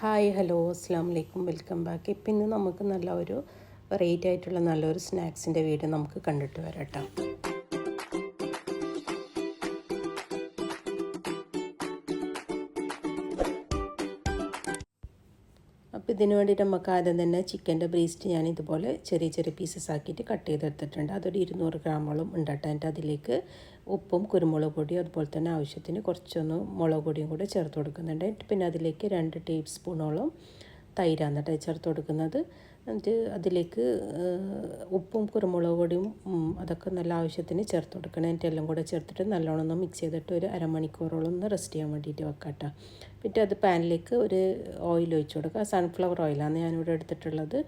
Hi hello അസ്സാം വലൈക്കും welcome back. ഇപ്പം ഇന്ന് നമുക്ക് നല്ല ഒരു വെറൈറ്റി ആയിട്ടുള്ള നല്ലൊരു സ്നാക്സിന്റെ വീഡിയോ നമുക്ക് കണ്ടിട്ട് വരാം കേട്ടോ. അപ്പോൾ ഇതിന് വേണ്ടിയിട്ട് നമുക്ക് ആദ്യം തന്നെ ചിക്കന്റെ ബ്രീസ്റ്റ് ഞാൻ ഇതുപോലെ ചെറിയ ചെറിയ പീസസ് ആക്കിയിട്ട് കട്ട് ചെയ്തെടുത്തിട്ടുണ്ട്. അതൊരു ഇരുന്നൂറ് ഗ്രാമോളം ഉണ്ടായിട്ട് എന്റെ അതിലേക്ക്. ഉപ്പും കുരുമുളക് പൊടിയും അതുപോലെ തന്നെ ആവശ്യത്തിന് കുറച്ചൊന്ന് മുളക് പൊടിയും കൂടെ ചേർത്ത് കൊടുക്കുന്നുണ്ട്. പിന്നെ അതിലേക്ക് രണ്ട് ടേബിൾ സ്പൂണോളം തൈരാണ് കേട്ടോ ചേർത്ത് കൊടുക്കുന്നത്. എന്നിട്ട് അതിലേക്ക് ഉപ്പും കുരുമുളക് പൊടിയും അതൊക്കെ നല്ല ആവശ്യത്തിന് ചേർത്ത് കൊടുക്കണം. എന്നിട്ട് എല്ലാം കൂടെ ചേർത്തിട്ട് നല്ലോണം ഒന്ന് മിക്സ് ചെയ്തിട്ട് ഒരു അരമണിക്കൂറോളം ഒന്ന് റെസ്റ്റ് ചെയ്യാൻ വേണ്ടിയിട്ട് വെക്കാം കേട്ടോ. പിന്നെ അത് പാനിലേക്ക് ഒരു ഓയിൽ ഒഴിച്ച് കൊടുക്കുക. സൺഫ്ലവർ ഓയിലാണ് ഞാനിവിടെ എടുത്തിട്ടുള്ളത്.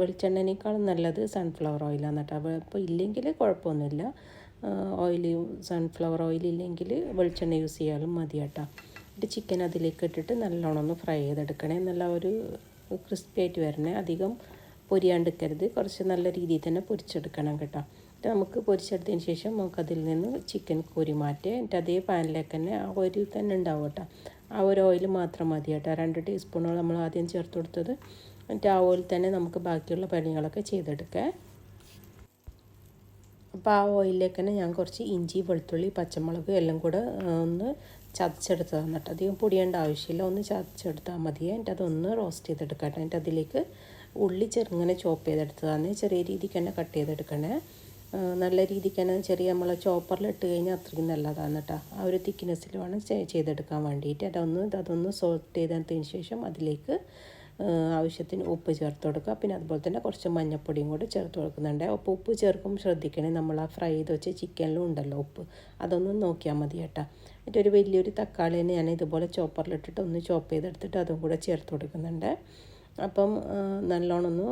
വെളിച്ചെണ്ണനേക്കാളും നല്ലത് സൺഫ്ലവർ ഓയിലാണ് കേട്ടോ. അപ്പോൾ ഇല്ലെങ്കിൽ കുഴപ്പമൊന്നുമില്ല. ഓയിൽ സൺഫ്ലവർ ഓയിൽ ഇല്ലെങ്കിൽ വെളിച്ചെണ്ണ യൂസ് ചെയ്യാലും മതി കേട്ടോ. എന്നിട്ട് ചിക്കൻ അതിലേക്ക് ഇട്ടിട്ട് നല്ലോണം ഒന്ന് ഫ്രൈ ചെയ്തെടുക്കണേ. നല്ല ഒരു ക്രിസ്പി ആയിട്ട് വരണേ. അധികം പൊരിയാണ്ടിക്കരുത് കുറച്ച് നല്ല രീതിയിൽ തന്നെ പൊരിച്ചെടുക്കണം കേട്ടോ. എന്നിട്ട് നമുക്ക് പൊരിച്ചെടുത്തതിന് ശേഷം നമുക്ക് അതിൽ നിന്ന് ചിക്കൻ കോരി മാറ്റുക എന്നിട്ട് അതേ പാനിലേക്ക് തന്നെ ആ ഓയിൽ തന്നെ ഉണ്ടാവും കേട്ടോ. ആ ഒരു ഓയിൽ മാത്രം മതി കേട്ടോ. രണ്ട് ടീസ്പൂണോളം നമ്മൾ ആദ്യം ചേർത്ത് കൊടുത്തത്. എന്നിട്ട് ആ ഓയിൽ തന്നെ നമുക്ക് ബാക്കിയുള്ള പണികളൊക്കെ ചെയ്തെടുക്കാം. അപ്പോൾ ആ ഓയിലിലേക്ക് തന്നെ ഞാൻ കുറച്ച് ഇഞ്ചി വെളുത്തുള്ളി പച്ചമുളക് എല്ലാം കൂടെ ഒന്ന് ചതച്ചെടുത്ത് തന്നിട്ട് അധികം പൊടിയേണ്ട ആവശ്യമില്ല. ഒന്ന് ചതച്ചെടുത്താൽ മതി. എന്നിട്ട് അതൊന്ന് റോസ്റ്റ് ചെയ്തെടുക്കട്ടെ. എന്നിട്ട് അതിലേക്ക് ഉള്ളി ചെറുങ്ങനെ ചോപ്പ് ചെയ്തെടുത്തതാണ്. ചെറിയ രീതിക്ക് തന്നെ കട്ട് ചെയ്തെടുക്കണേ. നല്ല രീതിക്ക് തന്നെ ചെറിയ നമ്മൾ ചോപ്പറിലിട്ട് കഴിഞ്ഞാൽ അത്രയ്ക്കും നല്ലതാണ് കേട്ടോ ആ ഒരു തിക്നെസ്സിൽ വേണം ചെയ്തെടുക്കാൻ വേണ്ടിയിട്ട്. അതൊന്ന് അതൊന്ന് സോൾട്ട് ചെയ്തതിന് ശേഷം അതിലേക്ക് ആവശ്യത്തിന് ഉപ്പ് ചേർത്ത് കൊടുക്കുക. പിന്നെ അതുപോലെ തന്നെ കുറച്ച് മഞ്ഞപ്പൊടിയും കൂടി ചേർത്ത് കൊടുക്കുന്നുണ്ട്. അപ്പോൾ ഉപ്പ് ചേർക്കുമ്പോൾ ശ്രദ്ധിക്കണേ നമ്മൾ ആ ഫ്രൈ ചെയ്ത് വെച്ച ചിക്കനിലും ഉണ്ടല്ലോ ഉപ്പ്. അതൊന്നും നോക്കിയാൽ മതി കേട്ടോ. എന്നിട്ടൊരു വലിയൊരു തക്കാളിനെ ഞാൻ ഇതുപോലെ ചോപ്പറിലിട്ടിട്ട് ഒന്ന് ചോപ്പ് ചെയ്തെടുത്തിട്ട് അതും കൂടെ ചേർത്ത് കൊടുക്കുന്നുണ്ട്. അപ്പം നല്ലോണം ഒന്ന്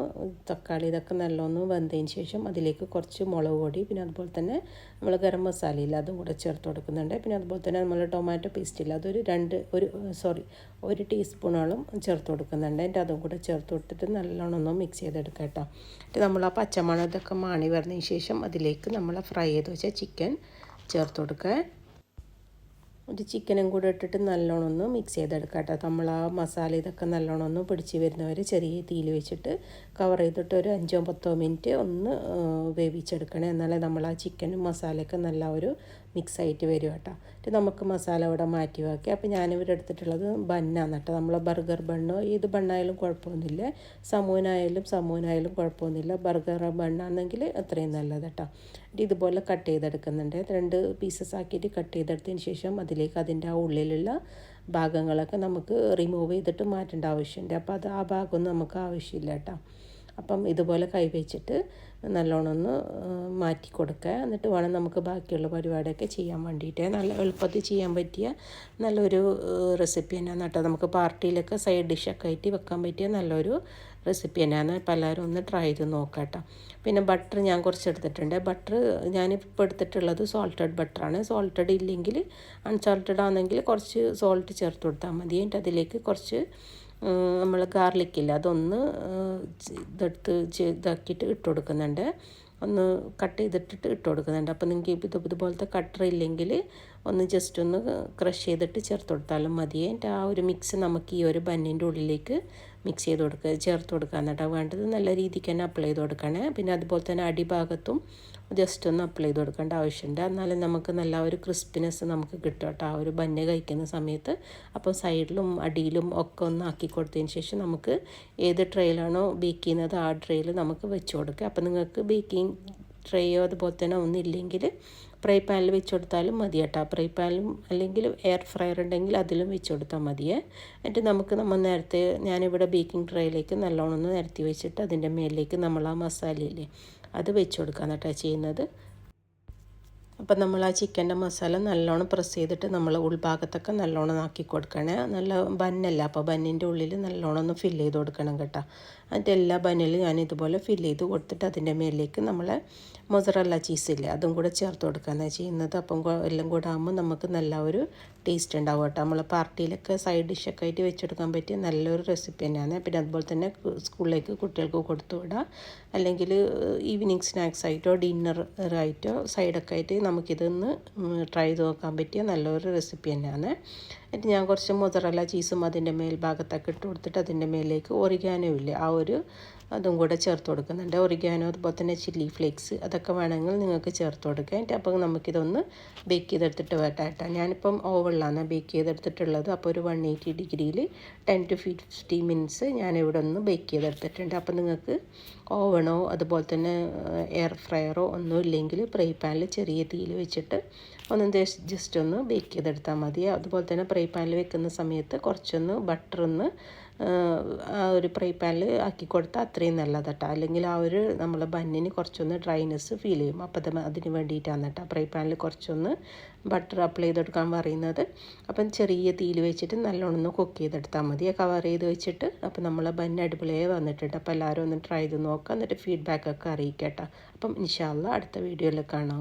തക്കാളി ഇതൊക്കെ നല്ലോണം വെന്തതിന് ശേഷം അതിലേക്ക് കുറച്ച് മുളക് പൊടി പിന്നെ അതുപോലെ തന്നെ നമ്മൾ ഗരം മസാലയില്ല അതും കൂടെ ചേർത്ത് കൊടുക്കുന്നുണ്ട്. പിന്നെ അതുപോലെ തന്നെ നമ്മൾ ടൊമാറ്റോ പേസ്റ്റ് ഇല്ല അതൊരു രണ്ട് ഒരു സോറി ഒരു ടീസ്പൂണോളം ചേർത്ത് കൊടുക്കുന്നുണ്ട്. എന്റെ അതും കൂടെ ചേർത്ത് കൊടുത്തിട്ട് നല്ലോണം ഒന്ന് മിക്സ് ചെയ്തെടുക്കാം കേട്ടോ. എന്നിട്ട് നമ്മൾ ആ പച്ചമണം ഇതൊക്കെ മാണി വരുന്നതിന് ശേഷം അതിലേക്ക് നമ്മൾ ഫ്രൈ ചെയ്ത് വെച്ച ചിക്കൻ ചേർത്ത് കൊടുക്കുക. ഒരു ചിക്കനും കൂടെ ഇട്ടിട്ട് നല്ലോണം ഒന്ന് മിക്സ് ചെയ്തെടുക്കാം കേട്ടോ. നമ്മൾ ആ മസാല ഇതൊക്കെ നല്ലോണം ഒന്ന് പിടിച്ച് വരുന്നവരെ ചെറിയ തീയിൽ വെച്ചിട്ട് കവർ ചെയ്തിട്ട് ഒരു അഞ്ചോ പത്തോ മിനിറ്റ് ഒന്ന് വേവിച്ചെടുക്കണേ. എന്നാലേ നമ്മൾ ആ ചിക്കനും മസാലയൊക്കെ നല്ല ഒരു മിക്സ് ആയിട്ട് വരും കേട്ടോ. എന്നിട്ട് നമുക്ക് മസാല ഇവിടെ മാറ്റി വയ്ക്കാം അപ്പോൾ ഞാനിവിടെ എടുത്തിട്ടുള്ളത് ബന്നാണ് കേട്ടോ. നമ്മൾ ബർഗർ ബണ്ണോ ഏത് ബണ്ണായാലും കുഴപ്പമൊന്നുമില്ല. സമൂനായാലും സമൂനായാലും കുഴപ്പമൊന്നുമില്ല. ബർഗർ ബണ്ണാണെങ്കിൽ അത്രയും നല്ലത് കേട്ടോ. ഇതുപോലെ കട്ട് ചെയ്തെടുക്കുന്നുണ്ട്. രണ്ട് പീസസ് ആക്കിയിട്ട് കട്ട് ചെയ്തെടുത്തതിന് ശേഷം അതിലേക്ക് അതിന്റെ ആ ഉള്ളിലുള്ള ഭാഗങ്ങളൊക്കെ നമുക്ക് റിമൂവ് ചെയ്തിട്ട് മാറ്റേണ്ട ആവശ്യമുണ്ട്. അപ്പോൾ അത് ആ ഭാഗമൊന്നും നമുക്ക് ആവശ്യമില്ല കേട്ടോ. അപ്പം ഇതുപോലെ കൈവച്ചിട്ട് നല്ലോണം ഒന്ന് മാറ്റി കൊടുക്കുക. എന്നിട്ട് വേണം നമുക്ക് ബാക്കിയുള്ള പരിപാടിയൊക്കെ ചെയ്യാൻ വേണ്ടിയിട്ട്. നല്ല എളുപ്പത്തിൽ ചെയ്യാൻ പറ്റിയ നല്ലൊരു റെസിപ്പി തന്നെയാണ് കേട്ടോ. നമുക്ക് പാർട്ടിയിലൊക്കെ സൈഡ് ഡിഷൊക്കെ ആയിട്ട് വെക്കാൻ പറ്റിയ നല്ലൊരു റെസിപ്പി തന്നെയാണ്. അപ്പോൾ എല്ലാവരും ഒന്ന് ട്രൈ ചെയ്ത് നോക്കാം കേട്ടോ. പിന്നെ ബട്ടർ ഞാൻ കുറച്ച് എടുത്തിട്ടുണ്ട്. ബട്ടർ ഞാനിപ്പോൾ എടുത്തിട്ടുള്ളത് സോൾട്ടഡ് ബട്ടറാണ് സോൾട്ടഡ് ഇല്ലെങ്കിൽ അൺസോൾട്ടഡ് ആണെങ്കിൽ കുറച്ച് സോൾട്ട് ചേർത്ത് കൊടുത്താൽ മതി. എന്നിട്ട് അതിലേക്ക് കുറച്ച് നമ്മൾ ഗാർലിക്കില്ല അതൊന്ന് ഇതെടുത്ത് ഇതാക്കിയിട്ട് ഇട്ട് കൊടുക്കുന്നുണ്ട്. ഒന്ന് കട്ട് ചെയ്തിട്ടിട്ട് ഇട്ട് കൊടുക്കുന്നുണ്ട്. അപ്പോൾ നിങ്ങൾക്ക് ഇത് ഇതുപോലത്തെ കട്ടർ ഇല്ലെങ്കിൽ ഒന്ന് ജസ്റ്റ് ഒന്ന് ക്രഷ് ചെയ്തിട്ട് ചേർത്ത് കൊടുത്താലും മതി. എന്റെ ആ ഒരു മിക്സ് നമുക്ക് ഈ ഒരു ബന്നിന്റെ ഉള്ളിലേക്ക് മിക്സ് ചെയ്ത് കൊടുക്കുക ചേർത്ത് കൊടുക്കാൻ കേട്ടോ. വേണ്ടത് നല്ല രീതിക്ക് തന്നെ അപ്ലൈ ചെയ്ത് കൊടുക്കണേ. പിന്നെ അതുപോലെ തന്നെ അടിഭാഗത്തും ജസ്റ്റ് ഒന്ന് അപ്ലൈ ചെയ്ത് കൊടുക്കേണ്ട ആവശ്യമുണ്ട്. എന്നാലും നമുക്ക് നല്ല ഒരു ക്രിസ്പിനെസ് നമുക്ക് കിട്ടും കേട്ടോ. ആ ഒരു ബന്ന് കഴിക്കുന്ന സമയത്ത് അപ്പോൾ സൈഡിലും അടിയിലും ഒക്കെ ഒന്ന് ആക്കി കൊടുത്തതിന് ശേഷം നമുക്ക് ഏത് ട്രെയിലാണോ ബേക്ക് ചെയ്യുന്നത് ആ ട്രെയിൽ നമുക്ക് വെച്ച് കൊടുക്കുക അപ്പോൾ നിങ്ങൾക്ക് ബേക്കിംഗ് ട്രേയോ അതുപോലെ തന്നെ ഒന്നില്ലെങ്കിൽ ഫ്രൈ പാനിൽ വെച്ച് കൊടുത്താലും മതി കേട്ടോ. ഫ്രൈ പാനിലും അല്ലെങ്കിൽ എയർ ഫ്രയർ ഉണ്ടെങ്കിൽ അതിലും വെച്ച് കൊടുത്താൽ മതിയേ. എന്നിട്ട് നമുക്ക് നമ്മൾ നേരത്തെ ഞാനിവിടെ ബേക്കിംഗ് ട്രേയിലേക്ക് നല്ലോണം ഒന്ന് നിരത്തി വെച്ചിട്ട് അതിന്റെ മേലിലേക്ക് നമ്മൾ ആ മസാലയില്ലേ അത് വെച്ച് കൊടുക്കാം കേട്ടോ ചെയ്യുന്നത്. അപ്പം നമ്മൾ ആ ചിക്കന്റെ മസാല നല്ലോണം പ്രസ് ചെയ്തിട്ട് നമ്മൾ ഉൾഭാഗത്തൊക്കെ നല്ലോണം ആക്കി കൊടുക്കണേ. നല്ല ബന്നല്ല. അപ്പോൾ ബന്നിന്റെ ഉള്ളിൽ നല്ലോണം ഒന്ന് ഫില്ല് ചെയ്ത് കൊടുക്കണം കേട്ടോ. എന്നിട്ട് എല്ലാ ബന്നിലും ഞാൻ ഇതുപോലെ ഫില്ല് ചെയ്ത് കൊടുത്തിട്ട് അതിന്റെ മേലേക്ക് നമ്മൾ മൊസറല്ല ചീസില്ലേ അതും കൂടെ ചേർത്ത് കൊടുക്കാനാണ് ചെയ്യുന്നത്. അപ്പം എല്ലാം കൂടെ ആകുമ്പോൾ നമുക്ക് നല്ല ഒരു ടേസ്റ്റ് ഉണ്ടാവും കേട്ടോ. നമ്മൾ പാർട്ടിയിലൊക്കെ സൈഡ് ഡിഷൊക്കെ ആയിട്ട് വെച്ചെടുക്കാൻ പറ്റിയ നല്ലൊരു റെസിപ്പി തന്നെയാണ്. പിന്നെ അതുപോലെ തന്നെ സ്കൂളിലേക്ക് കുട്ടികൾക്ക് കൊടുത്തു വിടാം. അല്ലെങ്കിൽ ഈവനിങ് സ്നാക്സ് ആയിട്ടോ ഡിന്നർ ആയിട്ടോ സൈഡൊക്കെ ആയിട്ട് നമുക്കിതൊന്ന് ട്രൈ ചെയ്ത് നോക്കാൻ പറ്റിയ നല്ലൊരു റെസിപ്പി തന്നെയാണ്. എന്നിട്ട് ഞാൻ കുറച്ച് മൊസറല്ല ചീസും അതിന്റെ മേൽഭാഗത്തൊക്കെ ഇട്ട് കൊടുത്തിട്ട് അതിന്റെ മേലേക്ക് ഒറിഗാനോ ഇല്ലേ ആ ഒരു അതും കൂടെ ചേർത്ത് കൊടുക്കുന്നുണ്ട്. ഒറിഗാനോ അതുപോലെ തന്നെ ചില്ലി ഫ്ലേക്സ് അതൊക്കെ വേണമെങ്കിൽ നിങ്ങൾക്ക് ചേർത്ത് കൊടുക്കാം. എന്നിട്ട് അപ്പോൾ നമുക്കിതൊന്ന് ബേക്ക് ചെയ്തെടുത്തിട്ട് വേട്ടാട്ടോ ഞാനിപ്പം ഓവണിലാണ് ബേക്ക് ചെയ്തെടുത്തിട്ടുള്ളത്. അപ്പോൾ ഒരു വൺ എയ്റ്റി ഡിഗ്രിയിൽ ടെൻ ടു ഫിഫ്റ്റി മിനിറ്റ്സ് ഞാനിവിടെ ഒന്ന് ബേക്ക് ചെയ്തെടുത്തിട്ടുണ്ട്. അപ്പോൾ നിങ്ങൾക്ക് ഓവണോ അതുപോലെ തന്നെ എയർ ഫ്രയറോ ഒന്നും ഇല്ലെങ്കിൽ ഫ്രൈ പാനിൽ ചെറിയ തീയിൽ വെച്ചിട്ട് ഒന്ന് ജസ്റ്റ് ഒന്ന് ബേക്ക് ചെയ്തെടുത്താൽ മതി. അതുപോലെ തന്നെ പ്രൈ പാനിൽ വെക്കുന്ന സമയത്ത് കുറച്ചൊന്ന് ബട്ടർ ഒന്ന് ആ ഒരു പ്രൈ പാനിൽ ആക്കി കൊടുത്താൽ അത്രയും നല്ലതട്ടോ. അല്ലെങ്കിൽ ആ ഒരു നമ്മളെ ബന്നിന് കുറച്ചൊന്ന് ഡ്രൈനെസ് ഫീൽ ചെയ്യും. അപ്പം അത് അതിന് വേണ്ടിയിട്ടാണ് കേട്ടോ ഫ്രൈ പാനിൽ കുറച്ചൊന്ന് ബട്ടർ അപ്ലൈ ചെയ്തെടുക്കാൻ പറയുന്നത്. അപ്പം ചെറിയ തീയിൽ വെച്ചിട്ട് നല്ലോണം ഒന്ന് കുക്ക് ചെയ്തെടുത്താൽ മതി. കവർ ചെയ്ത് വെച്ചിട്ട് അപ്പം നമ്മളെ ബന്ന് അടിപൊളിയായി വന്നിട്ടുണ്ട്. അപ്പോൾ എല്ലാവരും ഒന്ന് ട്രൈ ചെയ്ത് നോക്കാം. എന്നിട്ട് ഫീഡ്ബാക്കൊക്കെ അറിയിക്കട്ടോ അപ്പം ഇൻഷാല്ല അടുത്ത വീഡിയോയിൽ കാണാം.